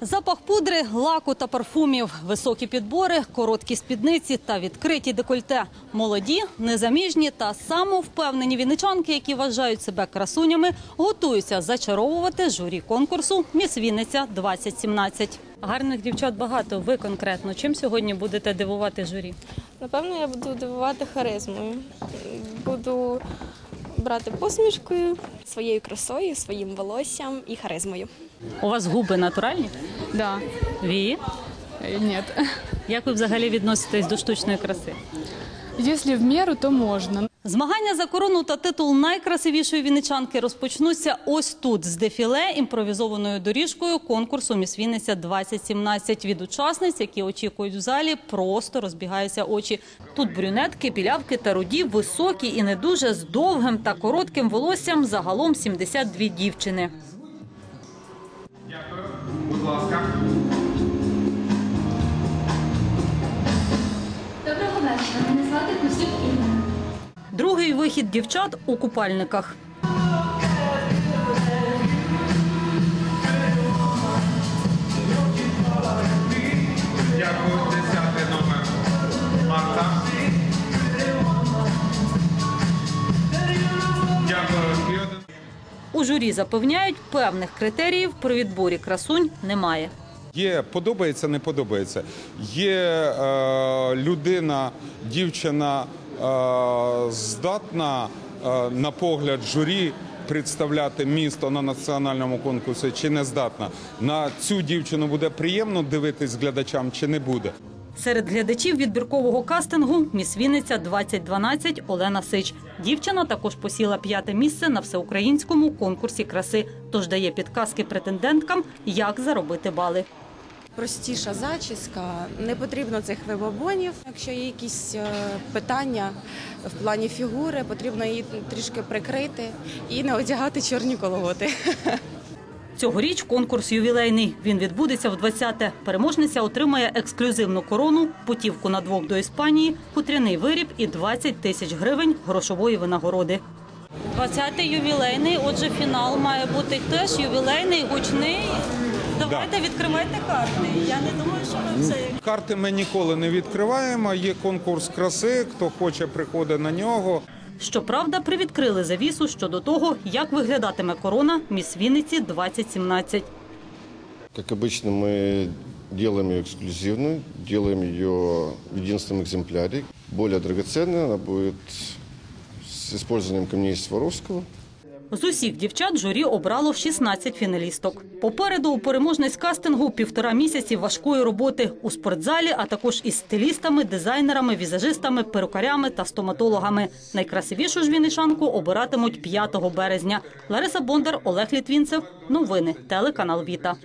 Запах пудри, лаку та парфумів, високі підбори, короткі спідниці та відкриті декольте. Молоді, незаміжні та самовпевнені вінничанки, які вважають себе красунями, готуються зачаровувати журі конкурсу «Міс Вінниця 2017». Гарних дівчат багато. Ви конкретно чим сьогодні будете дивувати журі? Напевно, я буду дивувати харизмою. Буду брати посмішкою, своєю красою, своїм волоссям і харизмою. У вас губи натуральні? Да, Ві? Ні. Як ви взагалі відноситесь до штучної краси? Если в меру, то можно. Змагання за корону та титул найкрасивішої вінничанки розпочнуться ось тут з дефіле імпровізованою доріжкою конкурсу «Міс Вінниця 2017». Від учасниць, які очікують в залі, просто розбігаються очі. Тут брюнетки, білявки та руді, високі і не дуже з довгим та коротким волоссям. Загалом 72 дівчини. Дякую. Будь ласка. Другий вихід дівчат у купальниках. Дякую. Десятий номер. Марта. Дякую. У журі запевняють, певних критеріїв при відборі красунь немає. Є подобається, не подобається. Є е, людина, дівчина здатна е, на погляд журі представляти місто на національному конкурсі, чи не здатна. На цю дівчину буде приємно дивитись глядачам, чи не буде. Серед глядачів відбіркового кастингу «Міс Вінниця 2012» Олена Сич. Дівчина також посіла п'яте місце на всеукраїнському конкурсі краси, тож дає підказки претенденткам, як заробити бали. Простіша зачіска, не потрібно цих вибабонів. Якщо є якісь е, питання в плані фігури, потрібно її трішки прикрити і не одягати чорні колготи. Цьогоріч конкурс ювілейний. Він відбудеться в 20-те. Переможниця отримає ексклюзивну корону, путівку на двох до Іспанії, хутряний виріб і 20 тисяч гривень грошової винагороди. 20-й ювілейний, отже, фінал має бути теж ювілейний, гучний. Давайте відкривайте карти. Я не думаю, що ви все Карти ми ніколи не відкриваємо. Є конкурс краси. Хто хоче, приходить на нього. Щоправда, привідкрили завісу щодо того, як виглядатиме корона «Міс Вінниці 2017». Как обычно, мы делаем ее эксклюзивную, делаем ее в единственном экземпляре. Более драгоценная, она будет с использованием камней Сваровского. З усіх дівчат журі обрало 16 фіналісток. Попереду у переможниць кастингу півтора місяці важкої роботи у спортзалі, а також із стилістами, дизайнерами, візажистами, перукарями та стоматологами. Найкрасивішу ж вінишанку обиратимуть 5 березня. Лариса Бондар, Олег Літвінцев. Новини. Телеканал Віта.